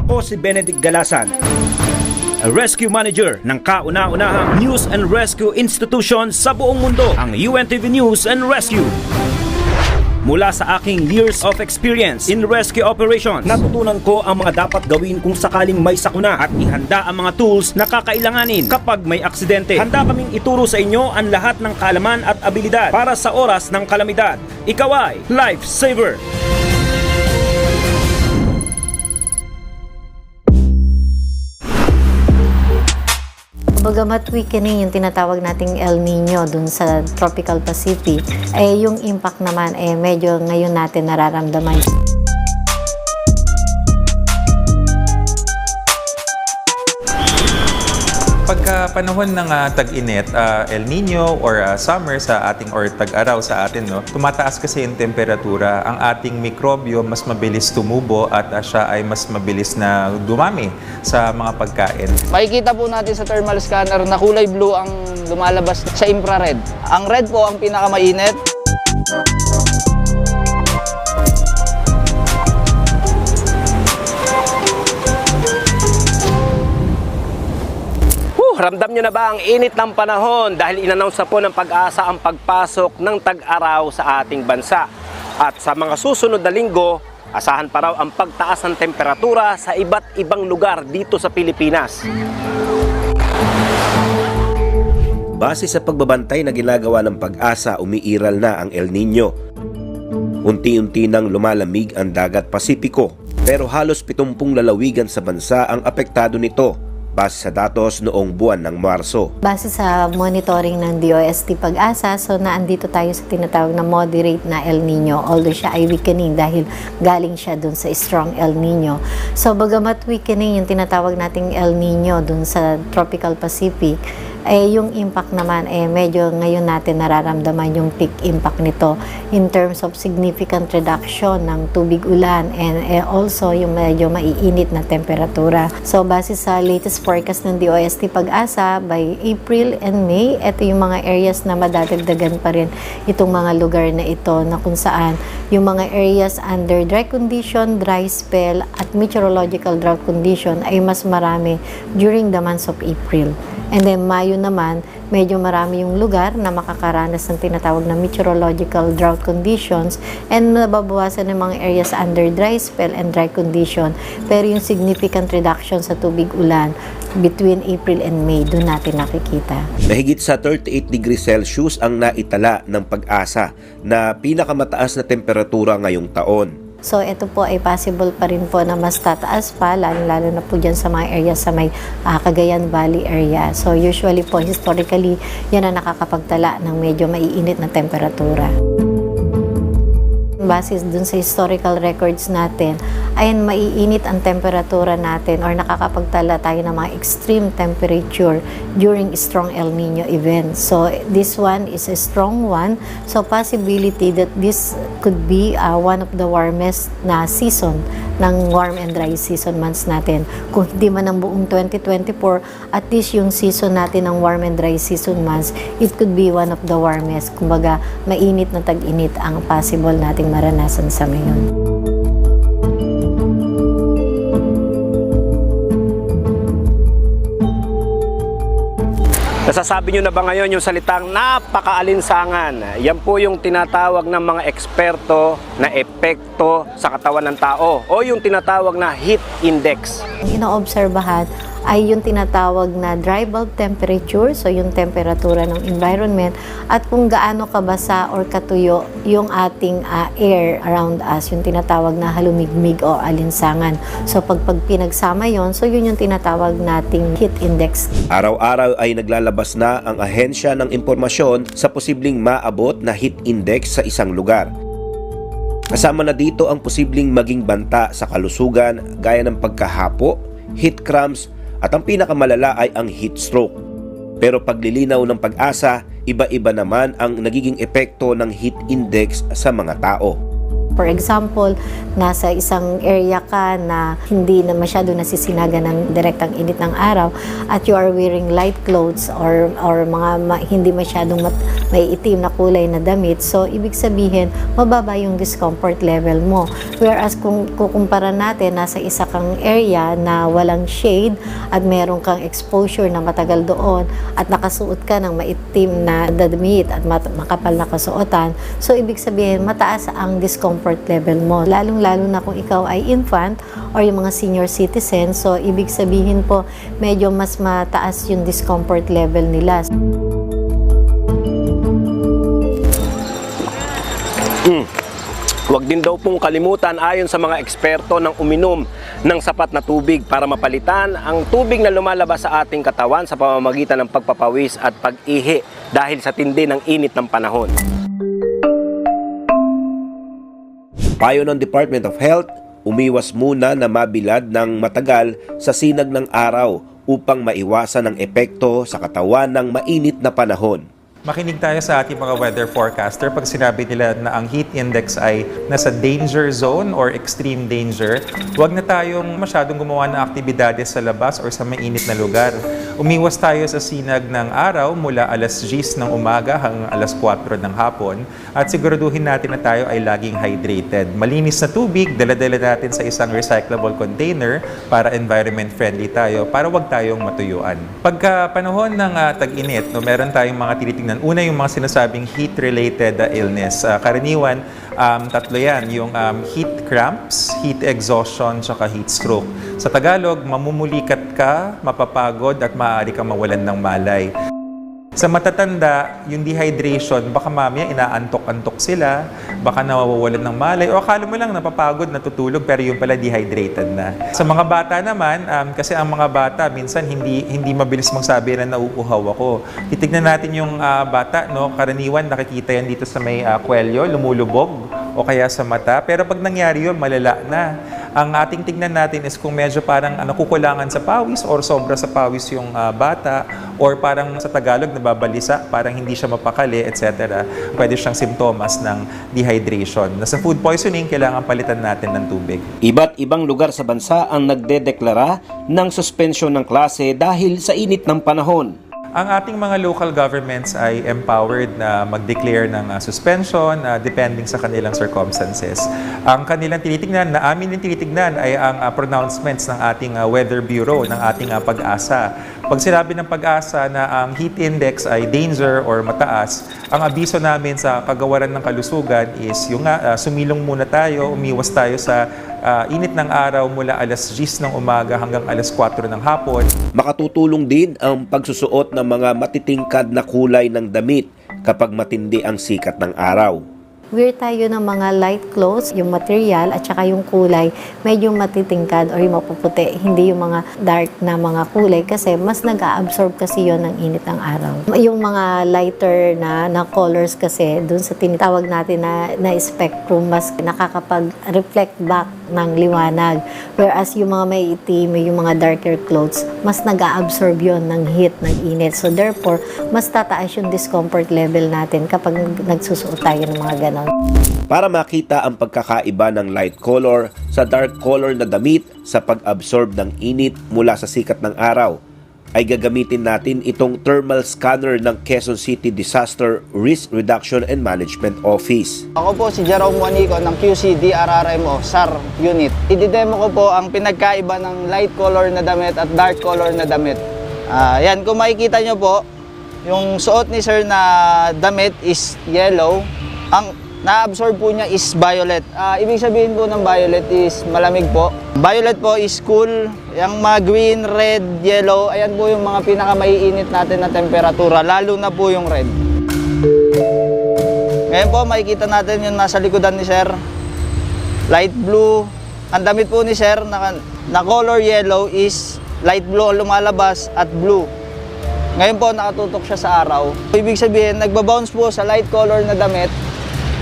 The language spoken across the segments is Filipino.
Ako si Benedict Galasan, Rescue Manager ng kauna-unahang News and Rescue Institution sa buong mundo, ang UNTV News and Rescue. Mula sa aking years of experience in rescue operations, natutunan ko ang mga dapat gawin kung sakaling may sakuna at ihanda ang mga tools na kakailanganin kapag may aksidente. Handa kaming ituro sa inyo ang lahat ng kaalaman at abilidad para sa oras ng kalamidad. Ikaw ay lifesaver! Bagamat weakening yung tinatawag nating El Nino dun sa Tropical Pacific, eh yung impact naman eh medyo ngayon natin nararamdaman. Panahon ng ah, tag-init, ah, El Nino or ah, summer sa ating or tag-araw sa atin, no, tumataas kasi yung temperatura. Ang ating mikrobyo mas mabilis tumubo at ah, siya ay mas mabilis na dumami sa mga pagkain. Makikita po natin sa thermal scanner na kulay blue ang lumalabas sa infrared. Ang red po ang pinakamainit. Ramdam nyo na ba ang init ng panahon dahil inannounce na po ng pag-asa ang pagpasok ng tag-araw sa ating bansa. At sa mga susunod na linggo, asahan pa raw ang pagtaas ng temperatura sa iba't ibang lugar dito sa Pilipinas. Base sa pagbabantay na ginagawa ng pag-asa, umiiral na ang El Nino. Unti-unti nang lumalamig ang dagat Pasipiko, pero halos 70 lalawigan sa bansa ang apektado nito base sa datos noong buwan ng Marso. Base sa monitoring ng DOST Pag-asa, so naandito tayo sa tinatawag na moderate na El Nino, although siya ay weakening dahil galing siya dun sa strong El Nino. So bagamat weakening yung tinatawag nating El Nino dun sa Tropical Pacific, eh yung impact naman eh medyo ngayon natin nararamdaman yung peak impact nito in terms of significant reduction ng tubig ulan and eh, also yung medyo maiinit na temperatura. So base sa latest forecast ng DOST Pag-asa by April and May, ito yung mga areas na madadagdagan pa rin itong mga lugar na ito na kung saan yung mga areas under dry condition, dry spell at meteorological drought condition ay mas marami during the months of April. And then Mayo naman, medyo marami yung lugar na makakaranas ng tinatawag na meteorological drought conditions and nababawasan ng mga areas under dry spell and dry condition. Pero yung significant reduction sa tubig ulan between April and May, doon natin nakikita. Mahigit sa 38 degrees Celsius ang naitala ng pag-asa na pinakamataas na temperatura ngayong taon. So, ito po ay possible pa rin po na mas tataas pa, lalo-lalo na po dyan sa mga area sa may ah, Cagayan Valley area. So, usually po, historically, yan ang nakakapagtala ng medyo maiinit na temperatura. Base dun sa historical records natin, ay maiinit ang temperatura natin or nakakapagtala tayo ng mga extreme temperature during strong El Nino events. So, this one is a strong one. So, possibility that this could be uh, one of the warmest na season ng warm and dry season months natin. Kung hindi man ang buong 2024, at least yung season natin ng warm and dry season months, it could be one of the warmest. Kumbaga, mainit na tag-init ang possible nating maranasan sa ngayon. Nasasabi nyo na ba ngayon yung salitang napakaalinsangan? Yan po yung tinatawag ng mga eksperto na epekto sa katawan ng tao o yung tinatawag na heat index. Inoobserbahan ay yung tinatawag na dry bulb temperature, so yung temperatura ng environment, at kung gaano kabasa or katuyo yung ating ah, air around us, yung tinatawag na halumigmig o alinsangan. So pag, pag pinagsama yon so yun yung tinatawag nating heat index. Araw-araw ay naglalabas na ang ahensya ng impormasyon sa posibleng maabot na heat index sa isang lugar. Kasama na dito ang posibleng maging banta sa kalusugan gaya ng pagkahapo, heat cramps, at ang pinakamalala ay ang heat stroke. Pero paglilinaw ng pag-asa, iba-iba naman ang nagiging epekto ng heat index sa mga tao. For example, nasa isang area ka na hindi na masyado nasisinaga ng direktang init ng araw at you are wearing light clothes or or mga ma- hindi masyadong mat- may itim na kulay na damit. So, ibig sabihin, mababa yung discomfort level mo. Whereas kung kukumpara natin, nasa isa kang area na walang shade at meron kang exposure na matagal doon at nakasuot ka ng maitim na damit at mat- makapal na kasuotan, so ibig sabihin mataas ang discomfort level mo. Lalong-lalo na kung ikaw ay infant or yung mga senior citizen, so ibig sabihin po medyo mas mataas yung discomfort level nila. Huwag din daw pong kalimutan ayon sa mga eksperto ng uminom ng sapat na tubig para mapalitan ang tubig na lumalabas sa ating katawan sa pamamagitan ng pagpapawis at pag-ihi dahil sa tindi ng init ng panahon. Payo ng Department of Health, umiwas muna na mabilad ng matagal sa sinag ng araw upang maiwasan ang epekto sa katawan ng mainit na panahon. Makinig tayo sa ating mga weather forecaster pag sinabi nila na ang heat index ay nasa danger zone or extreme danger. Huwag na tayong masyadong gumawa ng aktibidades sa labas or sa mainit na lugar. Umiwas tayo sa sinag ng araw mula alas 10 ng umaga hanggang alas 4 ng hapon at siguraduhin natin na tayo ay laging hydrated. Malinis na tubig, daladala natin sa isang recyclable container para environment friendly tayo para wag tayong matuyuan. Pagka panahon ng ah, tag-init, no, meron tayong mga tinitingnan. Una yung mga sinasabing heat-related ah, illness. Ah, karaniwan, um, tatlo yan. Yung um, heat cramps, heat exhaustion, tsaka heat stroke. Sa Tagalog, mamumulikat ka, mapapagod, at maaari kang mawalan ng malay. Sa matatanda, yung dehydration, baka mamaya inaantok-antok sila, baka nawawalan ng malay, o akala mo lang napapagod, natutulog, pero yung pala dehydrated na. Sa mga bata naman, um, kasi ang mga bata, minsan hindi hindi mabilis magsabi na nauuhaw ako. Titignan natin yung ah, bata, no? karaniwan nakikita yan dito sa may ah, kwelyo, lumulubog, o kaya sa mata. Pero pag nangyari yun, malala na. Ang ating tignan natin is kung medyo parang ah, nakukulangan sa pawis or sobra sa pawis yung ah, bata or parang sa Tagalog nababalisa, parang hindi siya mapakali, etc. Pwede siyang simptomas ng dehydration. Na sa food poisoning, kailangan palitan natin ng tubig. Iba't ibang lugar sa bansa ang nagdedeklara ng suspensyon ng klase dahil sa init ng panahon. Ang ating mga local governments ay empowered na mag-declare ng ah, suspension ah, depending sa kanilang circumstances. Ang kanilang tinitingnan, na amin din tinitingnan ay ang ah, pronouncements ng ating ah, Weather Bureau, ng ating ah, pag-asa. Pag sinabi ng pag-asa na ang heat index ay danger or mataas, ang abiso namin sa kagawaran ng kalusugan is yung ah, sumilong muna tayo, umiwas tayo sa ah, init ng araw mula alas 10 ng umaga hanggang alas 4 ng hapon. Makatutulong din ang pagsusuot ng mga matitingkad na kulay ng damit kapag matindi ang sikat ng araw. Wear tayo ng mga light clothes, yung material at saka yung kulay, medyo matitingkad or yung mapuputi, hindi yung mga dark na mga kulay kasi mas nag-absorb kasi yon ng init ng araw. Yung mga lighter na, na colors kasi, dun sa tinitawag natin na, na spectrum, mas nakakapag-reflect back ng liwanag. Whereas yung mga may itim, yung mga darker clothes, mas nag-absorb yon ng heat, ng init. So therefore, mas tataas yung discomfort level natin kapag nagsusuot tayo ng mga ganon. Para makita ang pagkakaiba ng light color sa dark color na damit sa pag-absorb ng init mula sa sikat ng araw, ay gagamitin natin itong thermal scanner ng Quezon City Disaster Risk Reduction and Management Office. Ako po si Jerome Juanico ng QC DRRMO SAR Unit. Ididemo ko po ang pinagkaiba ng light color na damit at dark color na damit. Ah, yan, kung makikita nyo po, yung suot ni sir na damit is yellow. Ang na-absorb po niya is violet. Ah, ibig sabihin po ng violet is malamig po. Violet po is cool. Yung mga green, red, yellow, ayan po yung mga pinakamaiinit natin na temperatura, lalo na po yung red. Ngayon po, makikita natin yung nasa likodan ni Sir. Light blue. Ang damit po ni Sir na, na color yellow is light blue lumalabas at blue. Ngayon po, nakatutok siya sa araw. Ibig sabihin, nagbabounce po sa light color na damit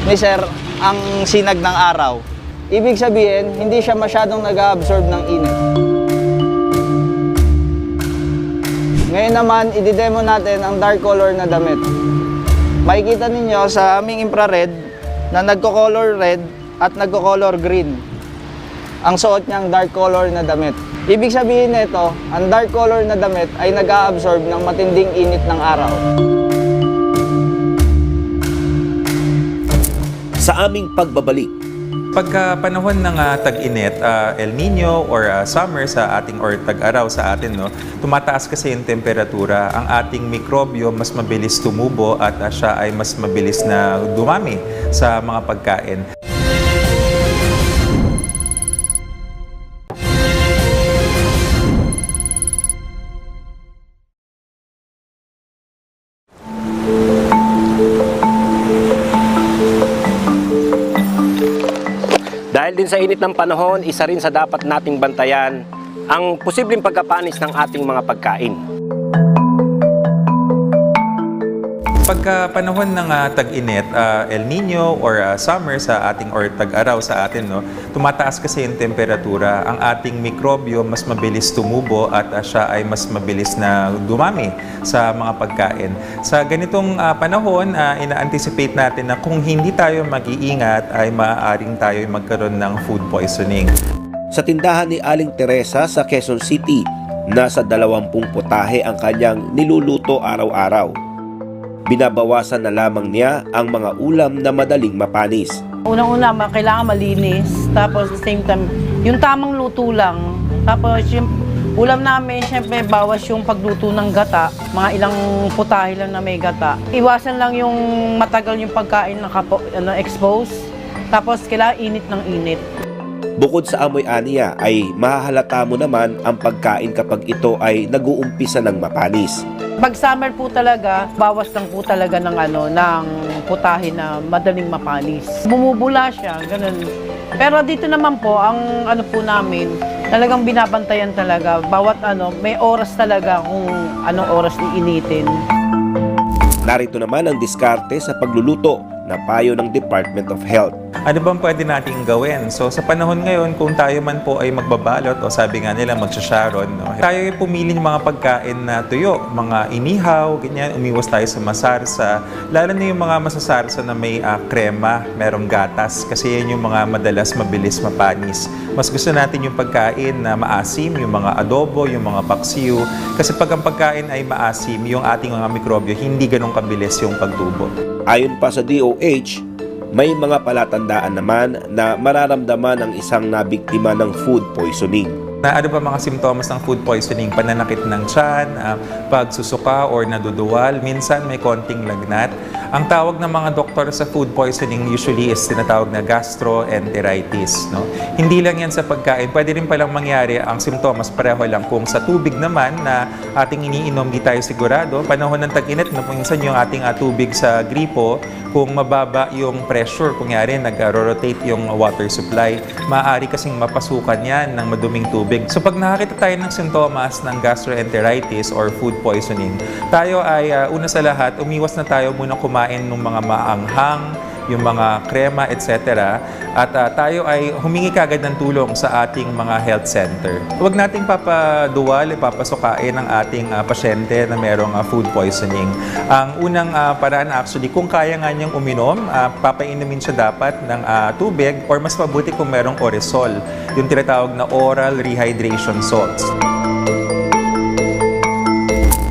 ni Sir ang sinag ng araw. Ibig sabihin, hindi siya masyadong nag-absorb ng init. Ngayon naman, ididemo natin ang dark color na damit. Makikita ninyo sa aming infrared na nagko-color red, at nagko-color green. Ang suot niyang dark color na damit. Ibig sabihin nito, ang dark color na damit ay nag-a-absorb ng matinding init ng araw. Sa aming pagbabalik, Pagka panahon ng ah, tag-init, ah, El Nino or ah, summer sa ating or tag-araw sa atin, no, tumataas kasi yung temperatura. Ang ating mikrobyo mas mabilis tumubo at ah, siya ay mas mabilis na dumami sa mga pagkain. Sa init ng panahon, isa rin sa dapat nating bantayan ang posibleng pagkapanis ng ating mga pagkain. Pagka panahon ng ah, tag-init, ah, El Nino or ah, summer sa ating or tag-araw sa atin, no, tumataas kasi yung temperatura. Ang ating mikrobyo mas mabilis tumubo at ah, siya ay mas mabilis na dumami sa mga pagkain. Sa ganitong ah, panahon, ah, ina-anticipate natin na kung hindi tayo mag-iingat ay maaaring tayo magkaroon ng food poisoning. sa tindahan ni Aling Teresa sa Quezon City, nasa 20 putahe ang kanyang niluluto araw-araw. Binabawasan na lamang niya ang mga ulam na madaling mapanis. Unang-una, kailangan malinis. Tapos, the same time, yung tamang luto lang. Tapos, yung ulam namin, syempre, bawas yung pagluto ng gata. Mga ilang putahe lang na may gata. Iwasan lang yung matagal yung pagkain nakapo, ano, expose. Tapos, kailangan init ng init. Bukod sa amoy aniya ay mahahalata mo naman ang pagkain kapag ito ay nag-uumpisa ng mapanis. Pag summer po talaga, bawas lang po talaga ng ano, ng putahe na madaling mapanis. Bumubula siya, ganun. Pero dito naman po, ang ano po namin, talagang binabantayan talaga. Bawat ano, may oras talaga kung anong oras iinitin. Narito naman ang diskarte sa pagluluto na payo ng Department of Health. Ano bang pwede nating gawin? So sa panahon ngayon, kung tayo man po ay magbabalot o sabi nga nila magsasharon, no? tayo ay pumili ng mga pagkain na tuyo, mga inihaw, ganyan, umiwas tayo sa masarsa. Lalo na yung mga masasarsa na may ah, krema, merong gatas, kasi yan yung mga madalas mabilis mapanis. Mas gusto natin yung pagkain na maasim, yung mga adobo, yung mga paksiw. Kasi pag ang pagkain ay maasim, yung ating mga mikrobyo, hindi ganun kabilis yung pagtubo. Ayon pa sa DOH, may mga palatandaan naman na mararamdaman ang isang nabiktima ng food poisoning. Na ano ba mga simptomas ng food poisoning? Pananakit ng tiyan, ah, pagsusuka or naduduwal, minsan may konting lagnat. Ang tawag ng mga doktor sa food poisoning usually is tinatawag na gastroenteritis. No? Hindi lang yan sa pagkain, pwede rin palang mangyari ang simptomas pareho lang kung sa tubig naman na ating iniinom di tayo sigurado. Panahon ng tag-init, no, minsan yung ating ah, tubig sa gripo, kung mababa yung pressure, kunyari nag-rotate yung water supply, maaari kasing mapasukan yan ng maduming tubig. So pag nakakita tayo ng sintomas ng gastroenteritis or food poisoning, tayo ay ah, una sa lahat, umiwas na tayo muna kumain ng mga maanghang, yung mga krema, etc. At ah, tayo ay humingi kagad ng tulong sa ating mga health center. Huwag nating papaduwal, papasukain ang ating ah, pasyente na merong ah, food poisoning. Ang unang ah, paraan actually, kung kaya nga niyang uminom, ah, papainumin siya dapat ng ah, tubig or mas mabuti kung merong oresol, yung tinatawag na oral rehydration salts.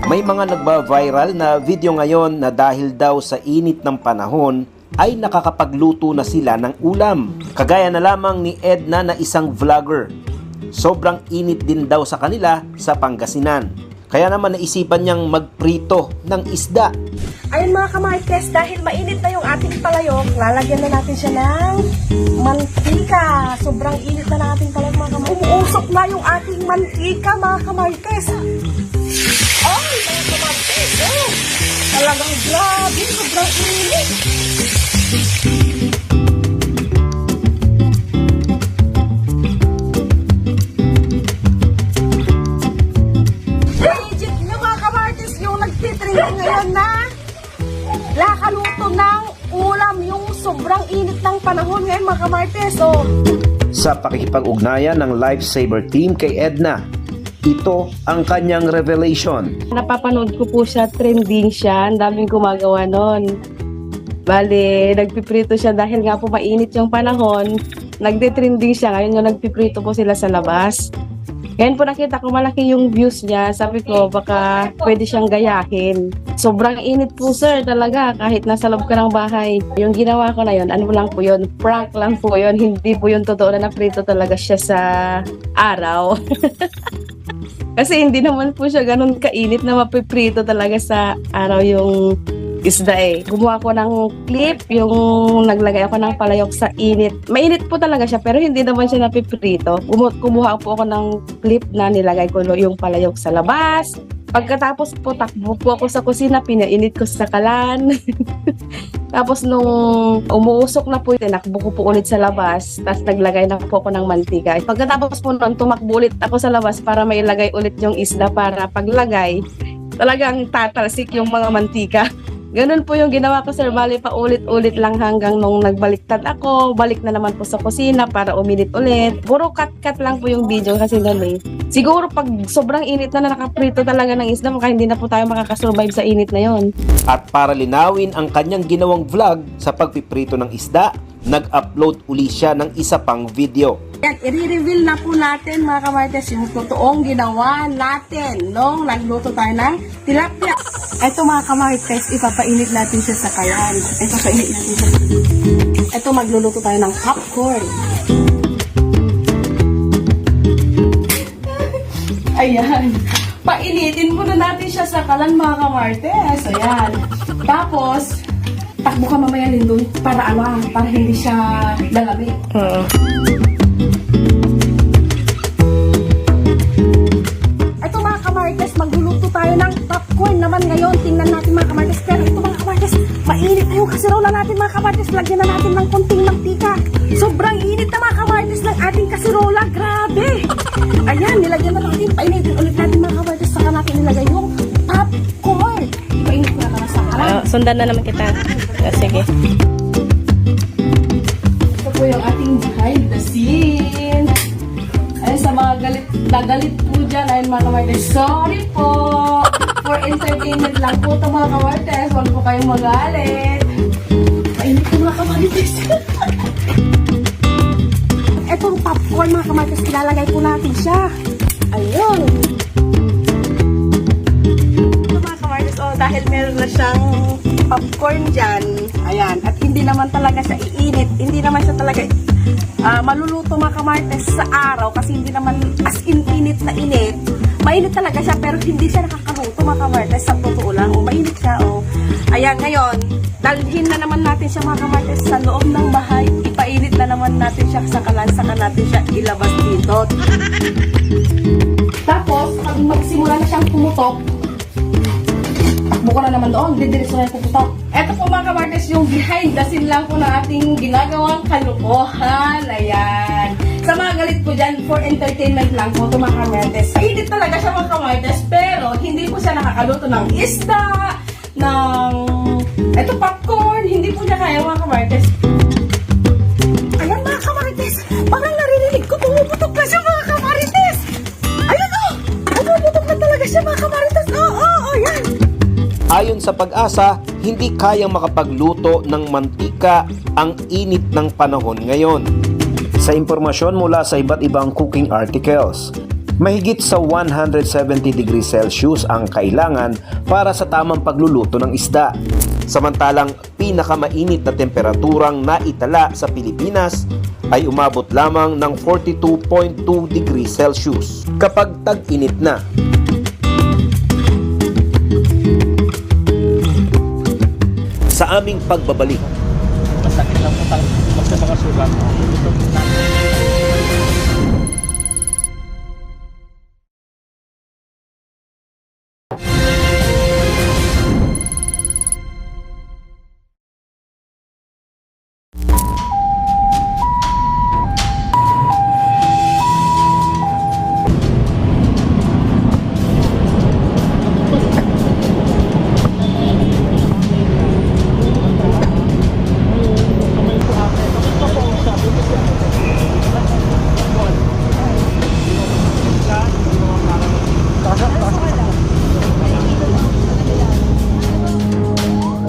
May mga nagba-viral na video ngayon na dahil daw sa init ng panahon ay nakakapagluto na sila ng ulam. Kagaya na lamang ni Edna na isang vlogger. Sobrang init din daw sa kanila sa Pangasinan. Kaya naman naisipan niyang magprito ng isda. Ayun mga kamartes, dahil mainit na yung ating palayok, lalagyan na natin siya ng mantika. Sobrang init na ng ating palayok mga kamartes. Umuusok na yung ating mantika mga kamartes. Ay, mga kamartes, oh. Talagang grabe, sobrang init. Legit nyo mga kamartes yung nagtitrending ngayon na Lakaluto ng ulam yung sobrang init ng panahon ngayon mga kamartes. So, Sa pakikipag-ugnayan ng Lifesaver Team kay Edna, ito ang kanyang revelation. Napapanood ko po siya, trending siya. Ang daming gumagawa nun. Bali, nagpiprito siya dahil nga po mainit yung panahon. Nagde-trending siya. Ngayon yung nagpiprito po sila sa labas. Ngayon po nakita ko malaki yung views niya. Sabi ko, baka pwede siyang gayahin. Sobrang init po sir talaga kahit nasa loob ka ng bahay. Yung ginawa ko na yun, ano lang po yun, prank lang po yun. Hindi po yung totoo na naprito talaga siya sa araw. Kasi hindi naman po siya ganun kainit na mapiprito talaga sa araw yung isda eh. Gumawa ko ng clip, yung naglagay ako ng palayok sa init. Mainit po talaga siya pero hindi naman siya napiprito. Gumu- kumuha po ako ng clip na nilagay ko yung palayok sa labas. Pagkatapos po, takbo po ako sa kusina, pinainit ko sa kalan. Tapos nung umuusok na po, tinakbo ko po ulit sa labas. Tapos naglagay na po ako ng mantika. Pagkatapos po nun, tumakbo ulit ako sa labas para mailagay ulit yung isda para paglagay, talagang tatalsik yung mga mantika. Ganun po yung ginawa ko, Sir. Bali, pa ulit-ulit lang hanggang nung nagbaliktad ako. Balik na naman po sa kusina para uminit ulit. Puro cut-cut lang po yung video kasi ganun eh. Siguro pag sobrang init na na nakaprito talaga ng isda, baka hindi na po tayo makakasurvive sa init na yon. At para linawin ang kanyang ginawang vlog sa pagpiprito ng isda, nag-upload uli siya ng isa pang video. Yan, i-reveal na po natin mga kamartes yung totoong ginawa natin nung nagluto tayo ng tilapia. Ito mga kamartes, ipapainit natin siya sa kalan. Ipapainit natin siya. Ito magluluto tayo ng popcorn. Ayan. Painitin muna natin siya sa kalan mga kamartes. Ayan. Tapos, takbo ka mamaya din doon para ano, para hindi siya lalamig. Ito tayo ng popcorn naman ngayon. Tingnan natin mga kamartes. Pero ito mga kamartes, mainit na yung kasirola natin mga kamartes. Lagyan na natin ng konting mantika. Sobrang init na mga kamartes ng ating kasirola. Grabe! Ayan, nilagyan na natin. Painitin ulit natin mga kamartes. Saka natin nilagay yung popcorn. Painit ko na para sa kalan. sundan na naman kita. sige. Ito po yung ating behind the scene. Ayun, sa mga galit, nagalit po dyan, ayun mga kamartes, sorry po! For entertainment lang po ito mga kamartes, huwag po kayong magalit. Mainit po mga kamartes. Etong popcorn mga kamartes, ilalagay po natin siya. Ayun. Ito mga kamartes, oh, dahil meron na siyang popcorn dyan, ayan, at hindi naman talaga siya iinit, hindi naman siya talaga ah, maluluto mga kamartes sa araw kasi hindi naman as in init na init. Mainit talaga siya pero hindi siya nakakaluto mga kamartes sa totoo lang. O mainit siya o. Ayan, ngayon, dalhin na naman natin siya mga kamartes sa loob ng bahay. Ipainit na naman natin siya sa kalan, saka natin siya ilabas dito. Tapos, pag magsimula na siyang pumutok, takbo ko na naman doon, didiretso na yung puputok. Ito po mga kamartes, yung behind the scene lang po na ating ginagawang kalukuhan. Ayan. Sa mga galit po dyan, for entertainment lang po ito mga kamartes. Mainit talaga siya mga kamartes, pero hindi po siya nakakaluto ng isda, ng... Ito popcorn, hindi po niya kaya mga kamartes. Ayan mga kamartes, parang Ayon sa pag-asa, hindi kayang makapagluto ng mantika ang init ng panahon ngayon. Sa impormasyon mula sa iba't ibang cooking articles, mahigit sa 170 degrees Celsius ang kailangan para sa tamang pagluluto ng isda. Samantalang pinakamainit na temperaturang naitala sa Pilipinas ay umabot lamang ng 42.2 degrees Celsius kapag tag-init na. Sa aming pagbabalik,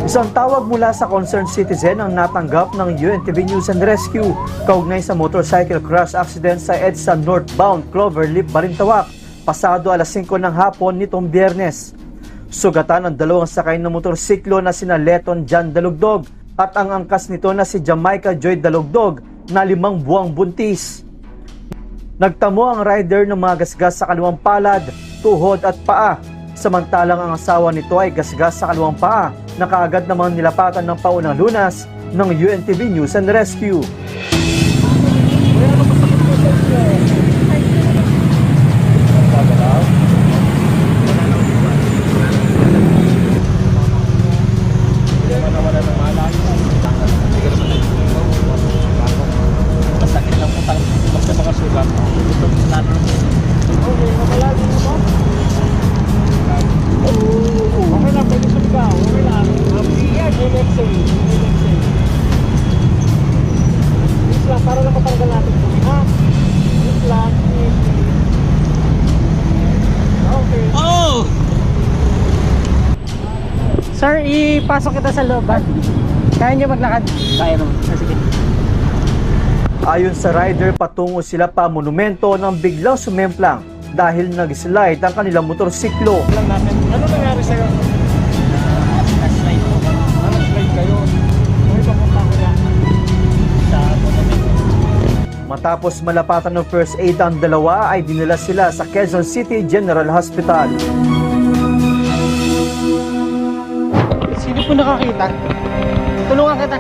Isang tawag mula sa concerned citizen ang natanggap ng UNTV News and Rescue kaugnay sa motorcycle crash accident sa EDSA northbound Cloverleaf, Balintawak pasado alas 5 ng hapon nitong biyernes. Sugatan ang dalawang sakay ng motorsiklo na sina Leton Jan Dalugdog at ang angkas nito na si Jamaica Joy Dalugdog na limang buwang buntis. Nagtamo ang rider ng mga gasgas sa kaliwang palad, tuhod at paa. Samantalang ang asawa nito ay gasgas sa kaliwang paa na kaagad namang nilapatan ng paunang lunas ng UNTV News and Rescue. Sir, ipasok kita sa loob ba? Kaya niyo maglakad? Kaya naman. sige. Ayon sa rider, patungo sila pa monumento nang biglang sumemplang dahil nag-slide ang kanilang motorsiklo. Ano nangyari sa'yo? Matapos malapatan ng first aid ang dalawa ay dinala sila sa Quezon City General Hospital. Sino po nakakita? Tulungan kita.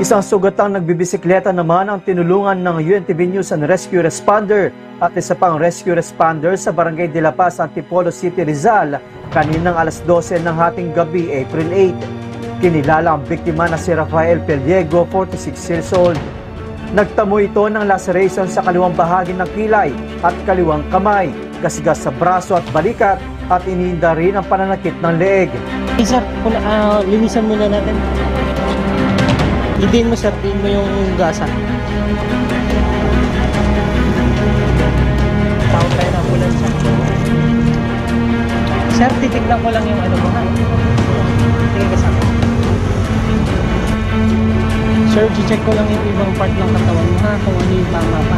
Isang sugatang nagbibisikleta naman ang tinulungan ng UNTV News and Rescue Responder at isa pang rescue responder sa Barangay de la Paz, Antipolo City, Rizal kaninang alas 12 ng hating gabi, April 8. Kinilala ang biktima na si Rafael Peliego, 46 years old. Nagtamo ito ng laceration sa kaliwang bahagi ng kilay at kaliwang kamay, gasgas sa braso at balikat at iniinda rin ang pananakit ng leeg. Sir, uh, linisan muna natin. Idiin mo sir, idiin mo yung gasa. Tawag tayo ng ambulance. Sir, titignan ko lang yung ano mo ha. Tingin ka sa akin. Sir, check ko lang yung ibang part ng katawan mo ha, kung ano yung tama pa.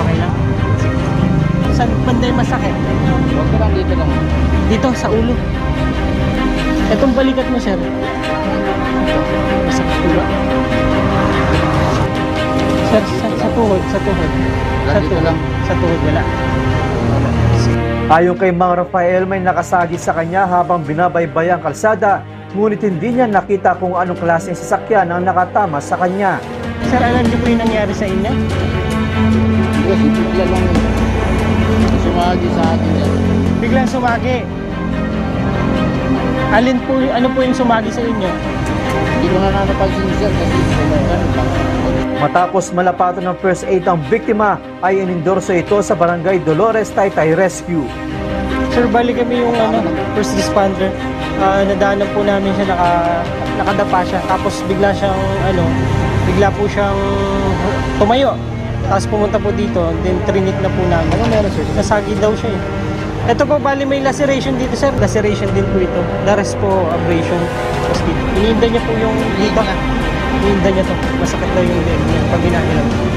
Okay lang? Saan banday masakit? Huwag ko lang dito lang. Dito, sa ulo. Itong balikat mo, sir. Masakit ba? Sir, sa, sa tuhod, sa tuhod. Sa tuhod lang. Sa tuhod, wala. Ayon kay Mang Rafael, may nakasagi sa kanya habang binabaybay ang kalsada, ngunit hindi niya nakita kung anong klaseng sasakyan ang nakatama sa kanya. Sir, alam niyo po yung nangyari sa inyo? Kasi bigla lang sumagi sa akin yan. Biglang sumagi. Alin po, ano po yung sumagi sa inyo? Hindi ko na napansin siya kasi ganun lang. Matapos malapatan ng first aid ang biktima, ay inendorso ito sa Barangay Dolores Taytay Rescue. Sir, bali kami yung ano, first responder. Ah, nadaanan po namin siya, naka, nakadapa siya. Tapos bigla siyang, ano, bigla po siyang tumayo. Tapos pumunta po dito, then trinit na po namin. Ano meron sir? Nasagi daw siya eh. Ito po, bali may laceration dito sir. Laceration din po ito. The rest po, abrasion. Tapos dito. Iniinda niya po yung dito. Iniinda niya to. Masakit daw yung leg niya pag ginagawa.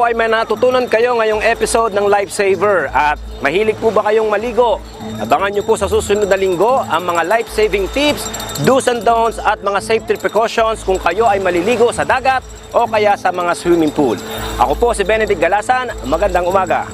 Po ay may natutunan kayo ngayong episode ng Lifesaver at mahilig po ba kayong maligo? Abangan nyo po sa susunod na linggo ang mga life-saving tips, do's and don'ts at mga safety precautions kung kayo ay maliligo sa dagat o kaya sa mga swimming pool. Ako po si Benedict Galasan, magandang umaga.